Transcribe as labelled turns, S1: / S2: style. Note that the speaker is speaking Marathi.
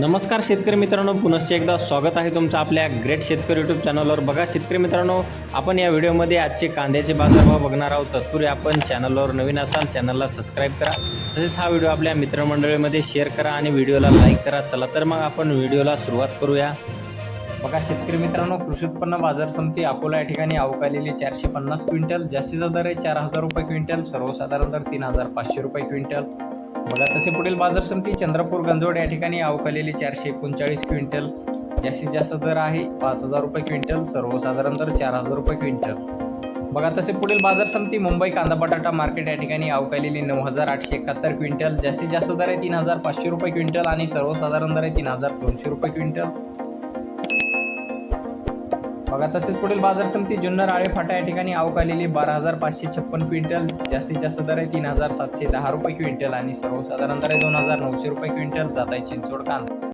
S1: नमस्कार शेतकरी मित्रांनो पुनश्च एकदा स्वागत आहे तुमचं आपल्या ग्रेट शेतकरी यूट्यूब चॅनलवर बघा शेतकरी मित्रांनो आपण या व्हिडिओमध्ये आजचे कांद्याचे बाजारभाव बघणार आहोत. तत्पूर्वी आपण चॅनलवर नवीन असाल चॅनलला सबस्क्राईब करा. तसेच हा व्हिडिओ आपल्या मित्रमंडळीमध्ये शेअर करा आणि व्हिडिओला लाईक करा. चला तर मग आपण व्हिडिओला सुरुवात करूया. बघा शेतकरी मित्रांनो कृषी उत्पन्न बाजार समिती अकोला या ठिकाणी अवकालेली चारशे पन्नास क्विंटल. जास्तीचा दर आहे चार हजार रुपये क्विंटल सर्वसाधारण दर तीन हजार पाचशे रुपये क्विंटल. बघा तसे पुढील बाजार समिती चंद्रपूर गंजोड या ठिकाणी अवकालेली चारशे एकोणचाळीस क्विंटल. जास्तीत जास्त दर आहे पाच हजार रुपये क्विंटल सर्वसाधारण दर चार हजार रुपये क्विंटल. बघा तसे पुढील बाजार समिती मुंबई कांदा बटाटा मार्केट या ठिकाणी अवकालेली नऊ हजार आठशे एकाहत्तर क्विंटल. जास्तीत जास्त दर आहे तीन हजार पाचशे रुपये क्विंटल आणि सर्वसाधारण दर आहे तीन हजार दोनशे रुपये क्विंटल. बघा तसेच पुढील बाजार समिती जुन्नर आळे फाटा या ठिकाणी अवकालेली बारा हजार पाचशे छप्पन क्विंटल जास्तीत जास्त दर आहे तीन हजार सातशे दहा रुपये क्विंटल आणि सर्वसाधारण दर आहे दोन हजार नऊशे रुपये क्विंटल. जात आहे चिंचोड कांदा.